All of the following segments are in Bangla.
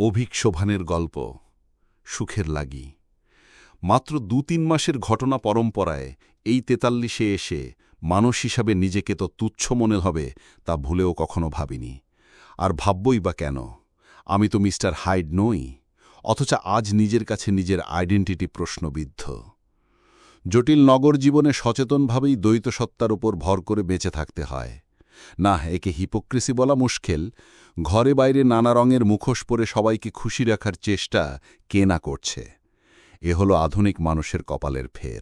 অভিক শোভানের গল্প, সুখের লাগি। মাত্র দু তিন মাসের ঘটনা পরম্পরায় এই তেতাল্লিশে এসে মানুষ হিসাবে নিজেকে তো তুচ্ছ মনে হবে তা ভুলেও কখনো ভাবিনি। আর ভাববই বা কেন? আমি তো মিস্টার হাইড নই, অথচ আজ নিজের কাছে নিজের আইডেন্টিটি প্রশ্নবিদ্ধ। জটিল নগর জীবনে সচেতনভাবেই দ্বৈত সত্তার উপর ভর করে বেঁচে থাকতে হয়। না একে হিপোক্রেসি বলা মুশকিল। ঘরে বাইরে নানা রঙের মুখোশ পরে সবাইকে খুশি রাখার চেষ্টা কে না করছে? এ হলো আধুনিক মানুষের কপালের ফের।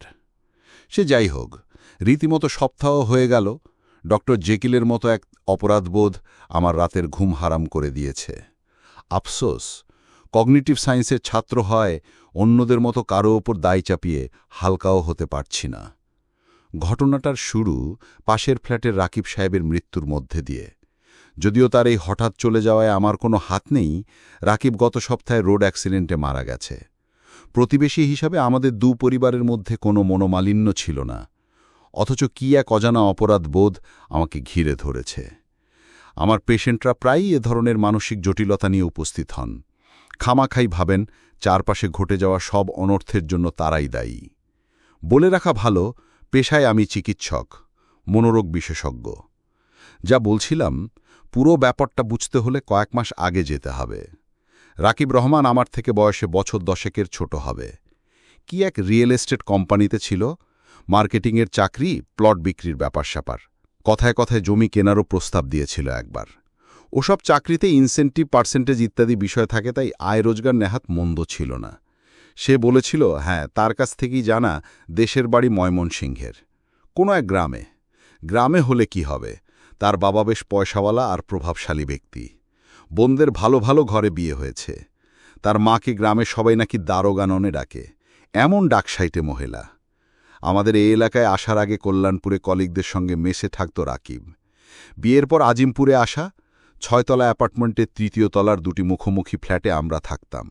সে যাই হোক, রীতিমতো সপ্তাহ হয়ে গেল। ডক্টর জেকিলের মতো এক অপরাধবোধ আমার রাতের ঘুম হারাম করে দিয়েছে। আফসোস, কগনিটিভ সায়েন্সের ছাত্র হয়, অন্যদের মতো কারও ওপর দায় চাপিয়ে হালকাও হতে পারছি না। ঘটনাটার শুরু পাশের ফ্ল্যাটের রাকিব সাহেবের মৃত্যুর মধ্যে দিয়ে। যদিও তার এই হঠাৎ চলে যাওয়ায় আমার কোনো হাত নেই, রাকিব গত সপ্তাহে রোড অ্যাক্সিডেন্টে মারা গেছে। প্রতিবেশী হিসাবে আমাদের দু পরিবারের মধ্যে কোনো মনোমালিন্য ছিল না। অথচ কি এক অজানা অপরাধ বোধ আমাকে ঘিরে ধরেছে। আমার পেশেন্টরা প্রায়ই এ ধরনের মানসিক জটিলতা নিয়ে উপস্থিত হন। খামাখাই ভাবেন, চারপাশে ঘটে যাওয়া সব অনর্থের জন্য তারাই দায়ী। বলে রাখা ভালো পেশায় আমি চিকিৎসক, মনোরোগ বিশেষজ্ঞ। যা বলছিলাম, পুরো ব্যাপারটা বুঝতে হলে কয়েক মাস আগে যেতে হবে। রাকিব রহমান আমার থেকে বয়সে বছর দশেকের ছোট হবে। কি এক রিয়েল এস্টেট কোম্পানিতে ছিল, মার্কেটিংয়ের চাকরি, প্লট বিক্রির ব্যাপার স্যাপার কথায় কথায় জমি কেনারও প্রস্তাব দিয়েছিল একবার। ওসব চাকরিতে ইনসেন্টিভ পার্সেন্টেজ ইত্যাদি বিষয় থাকে, তাই আয় রোজগার নেহাত মন্দ ছিল না। সে বলেছিল হ্যাঁ তার কাছ থেকেই জানা দেশের বাড়ি ময়মনসিংহের। কোনো এক গ্রামে। গ্রামে হলে কি হবে? তার বাবা বেশ পয়সাওয়ালা আর প্রভাবশালী ব্যক্তি। বোনদের ভালো ভালো ঘরে বিয়ে হয়েছে। তার মাকে গ্রামে সবাই নাকি দারোগাননে ডাকে। এমন ডাকসাইটে মহিলা। আমাদের এই এলাকায় আসার আগে কল্যাণপুরে কলিগদের সঙ্গে মেশে থাকত রাকিব। বিয়ের পর আজিমপুরে আসা, ছয়তলা অ্যাপার্টমেন্টের তৃতীয় তলার দুটি মুখোমুখি ফ্ল্যাটে আমরা থাকতাম।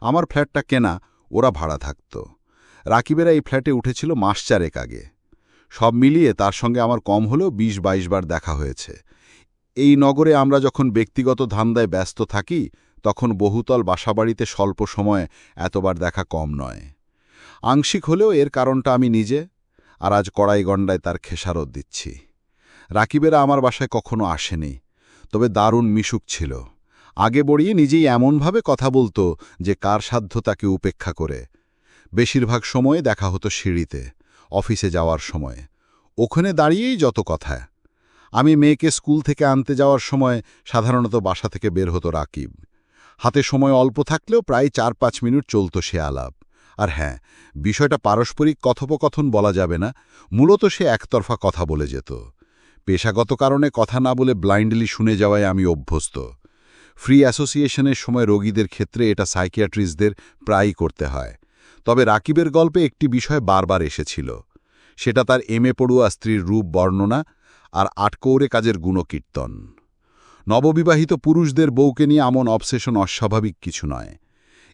আমার ফ্ল্যাটটা কেনা ওরা ভাড়া থাকত। রাকিবেরা এই ফ্ল্যাটে উঠেছিল মাস চারেক আগে। সব মিলিয়ে তার সঙ্গে আমার কম হলেও বিশ বাইশ বার দেখা হয়েছে। এই নগরে আমরা যখন ব্যক্তিগত ধান্দায় ব্যস্ত থাকি, তখন বহুতল বাসাবাড়িতে স্বল্প সময়ে এতবার দেখা কম নয়। আংশিক হলেও এর কারণটা আমি নিজে, আর আজ কড়াই গণ্ডায় তার খেসারত দিচ্ছি। রাকিবেরা আমার বাসায় কখনো আসেনি, তবে দারুণ মিশুক ছিল। আগে বড়িয়ে নিজেই এমনভাবে কথা বলতো যে কার সাধ্য তাকে উপেক্ষা করে। বেশিরভাগ সময়ে দেখা হতো সিঁড়িতে, অফিসে যাওয়ার সময়। ওখানে দাঁড়িয়েই যত কথা। আমি মেয়েকে স্কুল থেকে আনতে যাওয়ার সময় সাধারণত বাসা থেকে বের হতো রাকিব। হাতে সময় অল্প থাকলেও প্রায় চার পাঁচ মিনিট চলত সে আলাপ। আর হ্যাঁ বিষয়টা পারস্পরিক কথোপকথন বলা যাবে না, মূলত সে একতরফা কথা বলে যেত। পেশাগত কারণে কথা না বলে ব্লাইন্ডলি শুনে যাওয়ায় আমি অভ্যস্ত। ফ্রি অ্যাসোসিয়েশনের সময় রোগীদের ক্ষেত্রে এটা সাইকিয়াট্রিস্টদের প্রায়ই করতে হয়। তবে রাকিবের গল্পে একটি বিষয় বারবার এসেছিল। সেটা তার এমএ পড়ুয়া স্ত্রীর রূপ, বর্ণনা আর আটকৌরে কাজের গুণকীর্তন। নববিবাহিত পুরুষদের বউকে নিয়ে আমন অবসেশন অস্বাভাবিক কিছু নয়।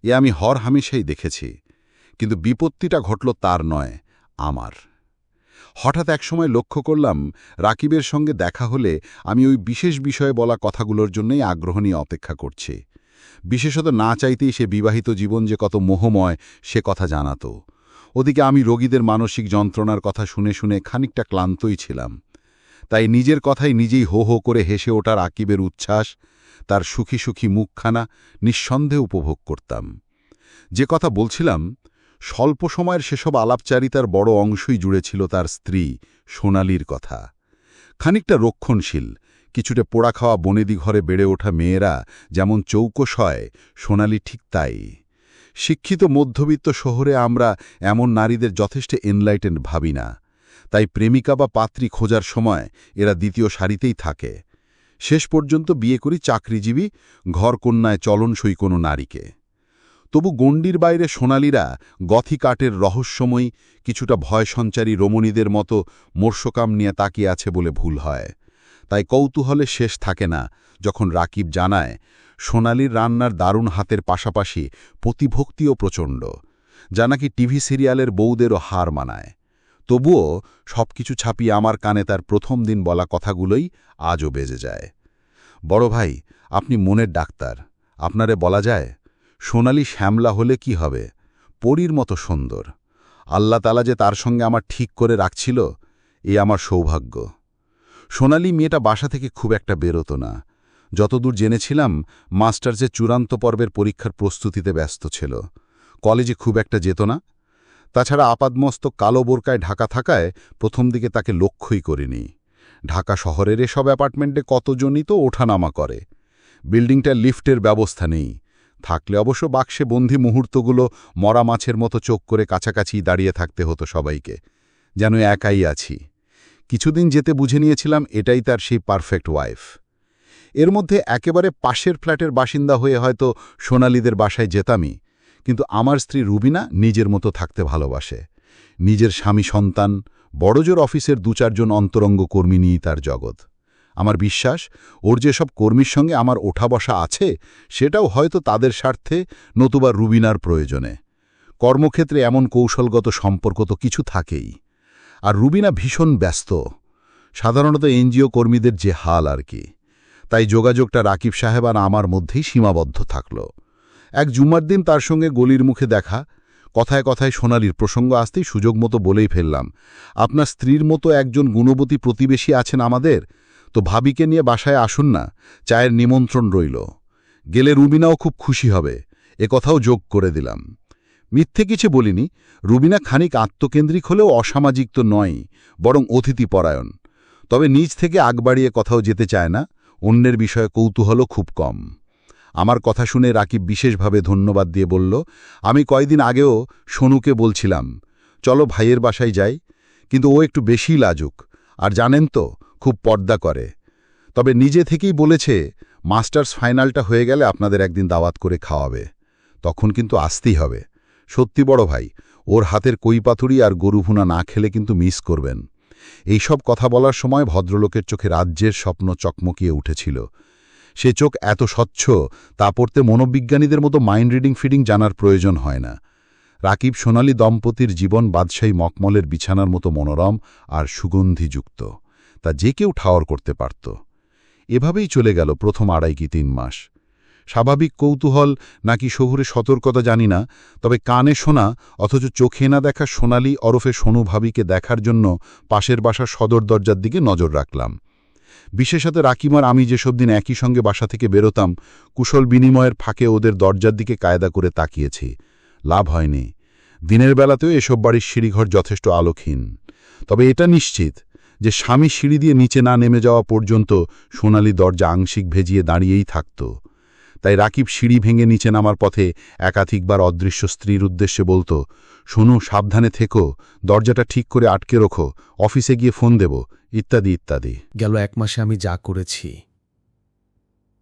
এ আমি হর হামেশাই দেখেছি। কিন্তু বিপত্তিটা ঘটল তার নয়, আমার। হঠাৎ একসময় লক্ষ্য করলাম, রাকিবের সঙ্গে দেখা হলে আমি ওই বিশেষ বিষয়ে বলা কথাগুলোর জন্যই আগ্রহ নিয়ে অপেক্ষা করছি। বিশেষত না চাইতেই সে বিবাহিত জীবন যে কত মোহময়, সে কথা জানাত। ওদিকে আমি রোগীদের মানসিক যন্ত্রণার কথা শুনে শুনে খানিকটা ক্লান্তই ছিলাম। তাই নিজের কথাই নিজেই হো হো করে হেসে ওঠার আকিবের উচ্ছ্বাস, তার সুখী সুখী মুখখানা নিঃসন্দেহে উপভোগ করতাম। যে কথা বলছিলাম স্বল্প সময়ের সেসব আলাপচারিতার বড় অংশই জুড়ে ছিল তার স্ত্রী, সোনালির কথা। খানিকটা রক্ষণশীল, কিছুটা পোড়া খাওয়া বনেদি ঘরে বেড়ে ওঠা মেয়েরা যেমন চৌকস হয়, সোনালি ঠিক তাই। শিক্ষিত মধ্যবিত্ত শহরে আমরা এমন নারীদের যথেষ্ট এনলাইটেন্ড ভাবি না। তাই প্রেমিকা বা পাত্রী খোঁজার সময় এরা দ্বিতীয় সারিতেই থাকে। শেষ পর্যন্ত বিয়ে করি চাকরিজীবী, ঘরকন্যায় চলনসই কোনো নারীকে। তবু গণ্ডির বাইরে সোনালীরা গথি কাটের রহস্যময়ী, কিছুটা ভয় সঞ্চারী রমণীদের মতো মর্ষকাম নিয়ে তাকিয়ে আছে বলে ভুল হয়। তাই কৌতূহলে শেষ থাকে না যখন রাকিব জানায়, সোনালির রান্নার দারুণ হাতের পাশাপাশি প্রতিভক্তিও প্রচণ্ড, যা নাকি টিভি সিরিয়ালের বউদেরও হার মানায়। তবুও সব কিছু ছাপিয়ে আমার কানে তার প্রথম দিন বলা কথাগুলোই আজও বেজে যায়। বড় ভাই, আপনি মনের ডাক্তার, আপনারে বলা যায় সোনালি শ্যামলা হলে কি হবে? পরীর মতো সুন্দর। আল্লাহ তালা যে তার সঙ্গে আমার ঠিক করে রাখছিল, এ আমার সৌভাগ্য। সোনালি মেয়েটা বাসা থেকে খুব একটা বেরোতো না। যতদূর জেনেছিলাম মাস্টার্সের চূড়ান্ত পর্বের পরীক্ষার প্রস্তুতিতে ব্যস্ত ছিল। কলেজে খুব একটা যেত না। তাছাড়া আপাদমস্তক কালো বোরকায় ঢাকা থাকায় প্রথম দিকে তাকে লক্ষ্যই করিনি। ঢাকা শহরের এসব অ্যাপার্টমেন্টে কতজনই তো ওঠানামা করে। বিল্ডিংটার লিফটের ব্যবস্থা নেই। থাকলে অবশ্য বাক্সে বন্ধি মুহূর্তগুলো মরা মাছের মতো চোখ করে কাছাকাছি দাঁড়িয়ে থাকতে হতো সবাইকে, যেন একাই আছি। কিছুদিন যেতে বুঝে নিয়েছিলাম এটাই তার সেই পারফেক্ট ওয়াইফ। এর মধ্যে একেবারে পাশের ফ্ল্যাটের বাসিন্দা হয়ে হয়তো সোনালীদের বাসায় যেতামই, কিন্তু আমার স্ত্রী রুবিনা নিজের মতো থাকতে ভালোবাসে। নিজের স্বামী সন্তান, বড়জোর অফিসের দু চারজন অন্তরঙ্গ কর্মী নিয়েই তার জগৎ। আমার বিশ্বাস, ওর যেসব কর্মীর সঙ্গে আমার ওঠা বসা আছে, সেটাও হয়তো তাদের স্বার্থে, নতুবা রুবিনার প্রয়োজনে। কর্মক্ষেত্রে এমন কৌশলগত সম্পর্ক তো কিছু থাকেই। আর রুবিনা ভীষণ ব্যস্ত। সাধারণত এনজিও কর্মীদের যে হাল আর কি। তাই যোগাযোগটা রাকিব সাহেব আর আমার মধ্যেই সীমাবদ্ধ থাকল। এক জুম্মার দিন তার সঙ্গে গলির মুখে দেখা, কথায় কথায় সোনালির প্রসঙ্গ আসতেই সুযোগ মতো বলেই ফেললাম, আপনার স্ত্রীর মতো একজন গুণবতী প্রতিবেশী আছেন আমাদের? তো ভাবিকে নিয়ে বাসায় আসুন না, চায়ের নিমন্ত্রণ রইল। গেলে রুবিনাও খুব খুশি হবে, এ কথাও যোগ করে দিলাম। মিথ্যে কিছু বলিনি, রুবিনা খানিক আত্মকেন্দ্রিক হলেও অসামাজিক তো নয়, বরং অতিথিপরায়ণ। তবে নিজ থেকে আগ বাড়িয়ে কথাও যেতে চায় না, অন্যের বিষয়ে কৌতূহলও খুব কম। আমার কথা শুনে রাকিব বিশেষভাবে ধন্যবাদ দিয়ে বলল, আমি কয়দিন আগেও সোনুকে বলছিলাম, চলো ভাইয়ের বাসায় যাই, কিন্তু ও একটু বেশি লাজুক, আর জানেন তো খুব পর্দা করে। তবে নিজে থেকেই বলেছে, মাস্টার্স ফাইনালটা হয়ে গেলে আপনাদের একদিন দাওয়াত করে খাওয়াবে। তখন কিন্তু আসতেই হবে। সত্যি বড় ভাই, ওর হাতের কৈপাথুরি আর গরুভুনা না খেলে কিন্তু মিস করবেন। এইসব কথা বলার সময় ভদ্রলোকের চোখে রাজ্যের স্বপ্ন চকমকিয়ে উঠেছিল। সে চোখ এত স্বচ্ছ, তা পড়তে মনোবিজ্ঞানীদের মতো মাইন্ড রিডিং ফিডিং জানার প্রয়োজন হয় না। রাকিব সোনালী দম্পতির জীবন বাদশাহী মকমলের বিছানার মতো মনোরম আর সুগন্ধিযুক্ত। তা যে কেউ ঠাওয়ার করতে পারত। এভাবেই চলে গেল প্রথম আড়াই কি তিন মাস। স্বাভাবিক কৌতূহল নাকি শহুরে সতর্কতা জানি না, তবে কানে শোনা অথচ চোখে না দেখা সোনালি ওরফে সোনুভাবিকে দেখার জন্য পাশের বাসার সদর দরজার দিকে নজর রাখলাম। বিশেষত রাকিমার আমি যেসব দিন একই সঙ্গে বাসা থেকে বেরোতাম, কুশল বিনিময়ের ফাঁকে ওদের দরজার দিকে কায়দা করে তাকিয়েছি। লাভ হয়নি। দিনের বেলাতেও এসব বাড়ির সিঁড়িঘর যথেষ্ট আলোকহীন। তবে এটা নিশ্চিত যে স্বামী সিঁড়ি দিয়ে নিচে না নেমে যাওয়া পর্যন্ত সোনালি দরজা আংশিক ভেজিয়ে দাঁড়িয়েই থাকত। তাই রাকিব সিঁড়ি ভেঙে নিচে নামার পথে একাধিকবার অদৃশ্য স্ত্রীর উদ্দেশ্যে বলতো, শোনো, সাবধানে থেকো, দরজাটা ঠিক করে আটকে রোখো, অফিসে গিয়ে ফোন দেব, ইত্যাদি ইত্যাদি। গেল এক মাসে আমি যা করেছি,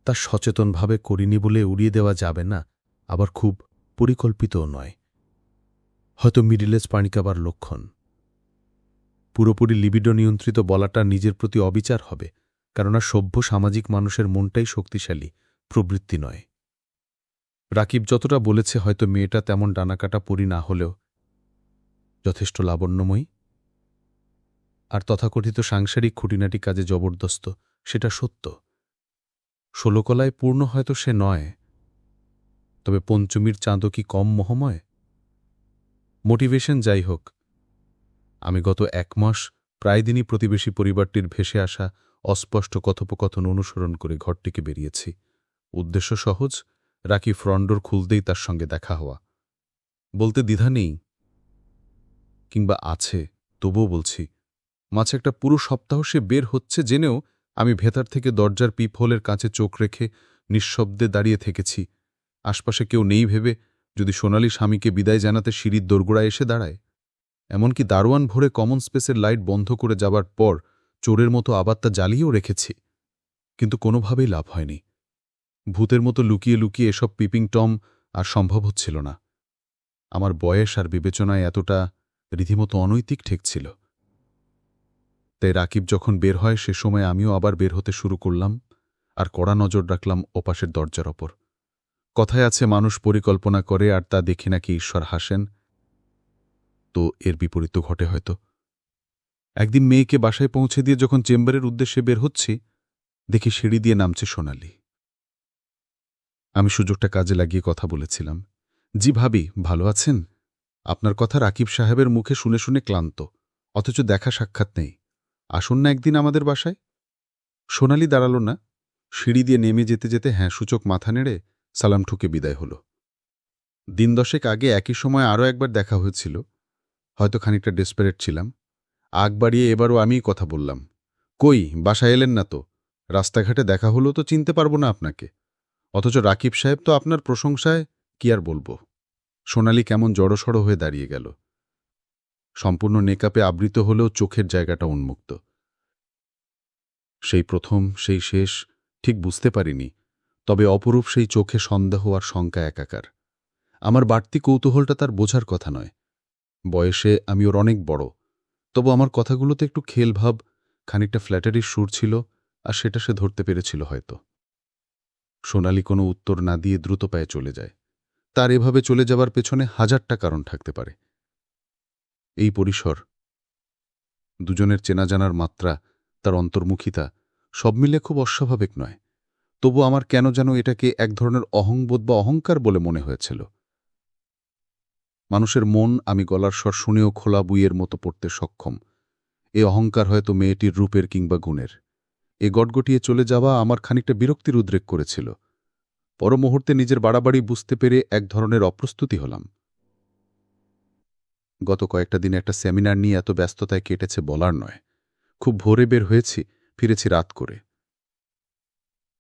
তা সচেতনভাবে করিনি বলে উড়িয়ে দেওয়া যাবে না, আবার খুব পরিকল্পিতও নয়। হয়তো মিডিলেজ পানিকাবার লক্ষণ। পুরোপুরি লিবিডো নিয়ন্ত্রিত বলাটা নিজের প্রতি অবিচার হবে, কেননা সভ্য সামাজিক মানুষের মনটাই শক্তিশালী, প্রবৃত্তি নয়। রাকিব যতটা বলেছে হয়তো মেয়েটা তেমন ডানাকাটা পরি না হলেও যথেষ্ট লাবণ্যময়ী। আর তথাকথিত সাংসারিক খুঁটিনাটি কাজে জবরদস্ত, সেটা সত্য। ষোলকলায় পূর্ণ হয়তো সে নয়, তবে পঞ্চমীর চাঁদও কি কম মোহময়? মোটিভেশন যাই হোক আমি গত এক মাস প্রায় দিনই প্রতিবেশী পরিবারটির ভেসে আসা অস্পষ্ট কথোপকথন অনুসরণ করে ঘরটিকে বেরিয়েছি। উদ্দেশ্য সহজ রাকি ফ্রন্ডোর খুলতেই তার সঙ্গে দেখা হওয়া। বলতে দ্বিধা নেই, কিংবা আছে, তবুও বলছি, মাঝে একটা পুরো সপ্তাহ সে বের হচ্ছে জেনেও আমি ভেতর থেকে দরজার পিপহোলের কাছে চোখ রেখে নিঃশব্দে দাঁড়িয়ে থেকেছি। আশপাশে কেউ নেই ভেবে যদি সোনালি স্বামীকে বিদায় জানাতে সিঁড়ির দোরগোড়ায় এসে দাঁড়ায়। এমনকি দারোয়ান ভরে কমন স্পেসের লাইট বন্ধ করে যাবার পর চোরের মতো আবার তা জ্বালিয়েও রেখেছি। কিন্তু কোনোভাবেই লাভ হয়নি। ভূতের মতো লুকিয়ে লুকিয়ে এসব পিপিং টম আর সম্ভব হচ্ছিল না। আমার বয়স আর বিবেচনায় এতটা রীতিমতো অনৈতিক ঠেকছিল তাই রাকিব যখন বের হয় সে সময় আমিও আবার বের হতে শুরু করলাম আর কড়া নজর রাখলাম ওপাশের দরজার ওপর। কথায় আছে, মানুষ পরিকল্পনা করে আর তা দেখে নাকি ঈশ্বর হাসেন। তো এর বিপরীত ঘটে হয়তো। একদিন মেয়েকে বাসায় পৌঁছে দিয়ে যখন চেম্বারের উদ্দেশ্যে বের হচ্ছি, দেখি সিঁড়ি দিয়ে নামছে সোনালি। আমি সুযোগটা কাজে লাগিয়ে কথা বলেছিলাম। জি ভাবি, ভালো আছেন? আপনার কথা রাকিব সাহেবের মুখে শুনে শুনে ক্লান্ত, অথচ দেখা সাক্ষাৎ নেই। আসুন না একদিন আমাদের বাসায়? সোনালি দাঁড়াল না। সিঁড়ি দিয়ে নেমে যেতে যেতে হ্যাঁ সূচক মাথা নেড়ে সালাম ঠুকে বিদায় হল। দিন দশেক আগে একই সময় আরও একবার দেখা হয়েছিল। হয়তো খানিকটা ডেসপারেট ছিলাম। আগ বাড়িয়ে এবারও আমিই কথা বললাম। কই, বাসায় এলেন না তো? রাস্তাঘাটে দেখা হলো তো চিনতে পারব না আপনাকে। অথচ রাকিব সাহেব তো আপনার প্রশংসায় কি আর বলব? সোনালি কেমন জড়সড় হয়ে দাঁড়িয়ে গেল। সম্পূর্ণ নেকাপে আবৃত হলেও চোখের জায়গাটা উন্মুক্ত। সেই প্রথম, সেই শেষ, ঠিক বুঝতে পারিনি। তবে অপরূপ সেই চোখে সন্দেহ আর শঙ্কা একাকার। আমার বাড়তি কৌতূহলটা তার বোঝার কথা নয়। বয়সে আমি ওর অনেক বড়। তবু আমার কথাগুলোতে একটু খেলভাব, খানিকটা ফ্ল্যাটারির সুর ছিল, আর সেটা সে ধরতে পেরেছিল হয়তো। সোনালি কোনো উত্তর না দিয়ে দ্রুত পায়ে চলে যায়। তার এভাবে চলে যাবার পেছনে হাজারটা কারণ থাকতে পারে। এই পরিসর, দুজনের চেনা জানার মাত্রা, তার অন্তর্মুখিতা, সব মিলে খুব অস্বাভাবিক নয়। তবু আমার কেন যেন এটাকে এক ধরনের অহংবোধ বা অহংকার বলে মনে হয়েছিল। মানুষের মন আমি গলার স্বর শুনেও খোলা বুইয়ের মতো পড়তে সক্ষম। এ অহংকার হয়তো মেয়েটির রূপের কিংবা গুণের। এ গটগটিয়ে চলে যাওয়া আমার খানিকটা বিরক্তির উদ্রেক করেছিল। পর মুহূর্তে নিজের বাড়াবাড়ি বুঝতে পেরে এক ধরনের অপ্রস্তুতি হলাম। গত কয়েকটা দিনে একটা সেমিনার নিয়ে এত ব্যস্ততায় কেটেছে বলার নয়। খুব ভোরে বের হয়েছি, ফিরেছি রাত করে।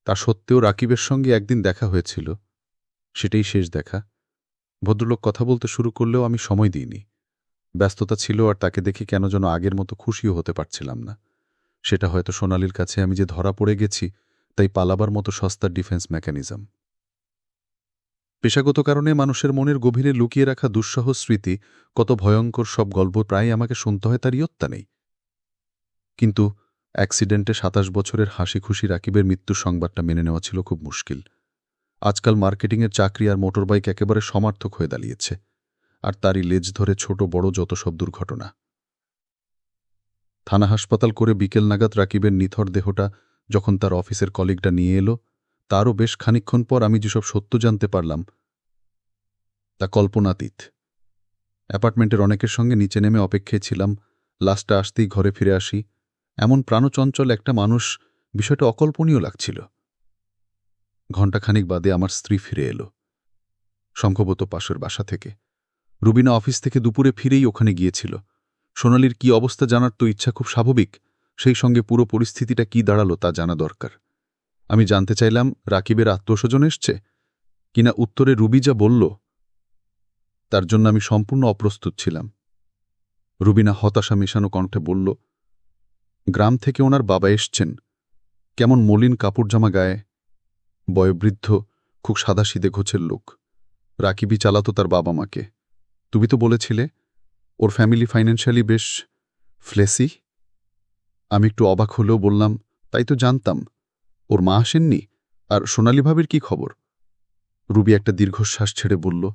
তা সত্ত্বেও রাকিবের সঙ্গে একদিন দেখা হয়েছিল। সেটাই শেষ দেখা। ভদ্রলোক কথা বলতে শুরু করলেও আমি সময় দিইনি। ব্যস্ততা ছিল আর তাকে দেখে কেন যেন আগের মতো খুশিও হতে পারছিলাম না। সেটা হয়তো সোনালির কাছে আমি যে ধরা পড়ে গেছি, তাই পালাবার মতো সস্তার ডিফেন্স মেকানিজম। পেশাগত কারণে মানুষের মনের গভীরে লুকিয়ে রাখা দুঃসহ স্মৃতি, কত ভয়ঙ্কর সব গল্প প্রায় আমাকে শুনতে হয় তার ইয়ত্তা নেই। কিন্তু অ্যাক্সিডেন্টে সাতাশ বছরের হাসি খুশি রাকিবের মৃত্যুর সংবাদটা মেনে নেওয়া ছিল খুব মুশকিল। আজকাল মার্কেটিংয়ের চাকরি আর মোটরবাইক একেবারে সমার্থক হয়ে দাঁড়িয়েছে, আর তারই লেজ ধরে ছোট বড় যত সব দুর্ঘটনা। থানা হাসপাতাল করে বিকেল নাগাদ রাকিবের নিথর দেহটা যখন তার অফিসের কলিগটা নিয়ে এলো, তারও বেশ খানিক্ষণ পর আমি যেসব সত্য জানতে পারলাম, তা কল্পনাতীত। অ্যাপার্টমেন্টের অনেকের সঙ্গে নিচে নেমে অপেক্ষায় ছিলাম লাস্টটা আসতেই ঘরে ফিরে আসি। এমন প্রাণচঞ্চল একটা মানুষ বিষয়টা অকল্পনীয় লাগছিল। ঘণ্টাখানিক বাদে আমার স্ত্রী ফিরে এলো। সম্ভবত পাশের বাসা থেকে। রুবিনা অফিস থেকে দুপুরে ফিরেই ওখানে গিয়েছিল। সোনালির কি অবস্থা জানার তো ইচ্ছা খুব স্বাভাবিক। সেই সঙ্গে পুরো পরিস্থিতিটা কি দাঁড়াল তা জানা দরকার। আমি জানতে চাইলাম, রাকিবের আত্মস্বজন এসছে? কিনা উত্তরে রুবি যা বলল, তার জন্য আমি সম্পূর্ণ অপ্রস্তুত ছিলাম। রুবিনা হতাশা মেশানো কণ্ঠে বলল, গ্রাম থেকে ওনার বাবা এসছেন। কেমন মলিন কাপড় জামা গায়ে বয়োবৃদ্ধ, খুব সাদাসিদে ঘোছের লোক। রাকিবই চালাতো তার বাবা মাকে। তুমি তো বলেছিলে, ওর ফ্যামিলি ফাইন্যান্সিয়ালি বেশ ফ্লেসি আমি একটু অবাক হলেও বললাম, তাই তো জানতাম। ওর মা আসেননি? আর সোনালি ভাবির কি খবর? রুবি একটা দীর্ঘশ্বাস ছেড়ে বলল,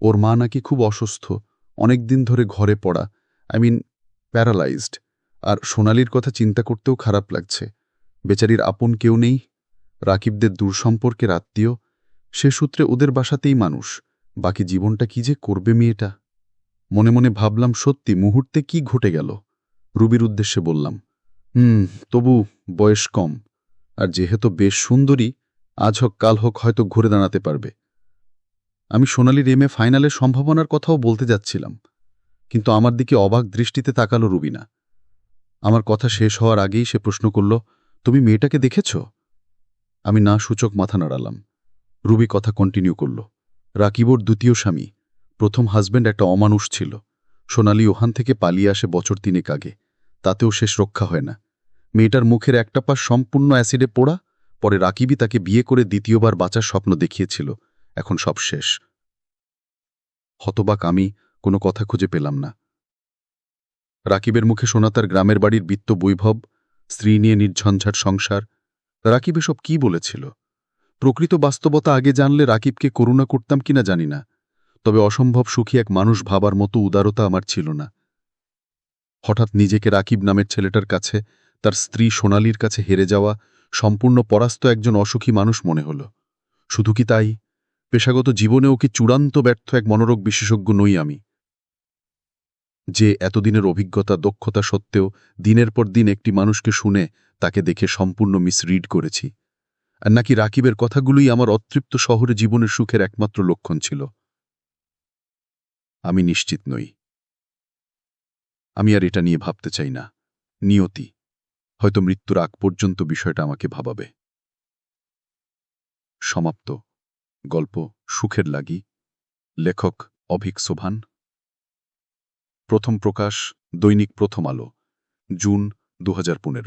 ওর মা নাকি খুব অসুস্থ অনেক দিন ধরে ঘরে পড়া, আই মিন প্যারালাইজড। আর সোনালির কথা চিন্তা করতেও খারাপ লাগছে। বেচারির আপন কেউ নেই রাকিবদের দূর সম্পর্কের আত্মীয়, সে সূত্রে ওদের বাসাতেই মানুষ। বাকি জীবনটা কি যে করবে মেয়েটা? মনে মনে ভাবলাম, সত্যি, মুহূর্তে কি ঘটে গেল? রুবির উদ্দেশ্যে বললাম, হুম, তবু বয়স কম। আর যেহেতু বেশ সুন্দরী, আজ হোক, কাল হোক, হয়তো ঘুরে দাঁড়াতে পারবে। আমি সোনালির এমএ ফাইনালের সম্ভাবনার কথাও বলতে যাচ্ছিলাম। কিন্তু আমার দিকে অবাক দৃষ্টিতে তাকালো রুবিনা। আমার কথা শেষ হওয়ার আগেই সে প্রশ্ন করল, তুমি মেয়েটাকে দেখেছ? আমি না সূচক মাথা নাড়ালাম। রুবি কথা কন্টিনিউ করল। রাকিবর দ্বিতীয় স্বামী। প্রথম হাজব্যান্ড একটা অমানুষ ছিল। সোনালি ওহান থেকে পালিয়ে আসে বছর তিনেক আগে। তাতেও শেষ রক্ষা হয় না। মেয়েটার মুখের একটা পাশ সম্পূর্ণ অ্যাসিডে পোড়া, পরে রাকিবই তাকে বিয়ে করে দ্বিতীয়বার বাঁচার স্বপ্ন দেখিয়েছিল। এখন সব শেষ। হতবাক আমি, কোনো কথা খুঁজে পেলাম না। রাকিবের মুখে শোনা তার গ্রামের বাড়ির বিত্ত বৈভব, স্ত্রী নিয়ে নির্ঝঞ্ঝাট সংসার রাকিব এসব কি বলেছিল? প্রকৃত বাস্তবতা আগে জানলে রাকিবকে করুণা করতাম কিনা জানি না, তবে অসম্ভব সুখী এক মানুষ ভাবার মতো উদারতা আমার ছিল না। হঠাৎ নিজেকে রাকিব নামের ছেলেটার কাছে, তার স্ত্রী সোনালির কাছে হেরে যাওয়া সম্পূর্ণ পরাস্ত একজন অসুখী মানুষ মনে হল। শুধু কি তাই? পেশাগত জীবনেও কি চূড়ান্ত ব্যর্থ এক মনোরোগ বিশেষজ্ঞ নই আমি। যে এতদিনের অভিজ্ঞতা, দক্ষতা সত্ত্বেও দিনের পর দিন একটি মানুষকে শুনে তাকে দেখে সম্পূর্ণ মিসরিড করেছি। আর নাকি রাকিবের কথাগুলোই আমার অতৃপ্ত শহরে জীবনের সুখের একমাত্র লক্ষণ ছিল। আমি নিশ্চিত নই। আমি আর এটা নিয়ে ভাবতে চাই না। নিয়তি। হয়তো মৃত্যুর আগ পর্যন্ত বিষয়টা আমাকে ভাবাবে। সমাপ্ত। গল্প সুখের লাগি। লেখক অভিক সোভান। প্রথম প্রকাশ দৈনিক প্রথম আলো, জুন দু হাজার পনেরো।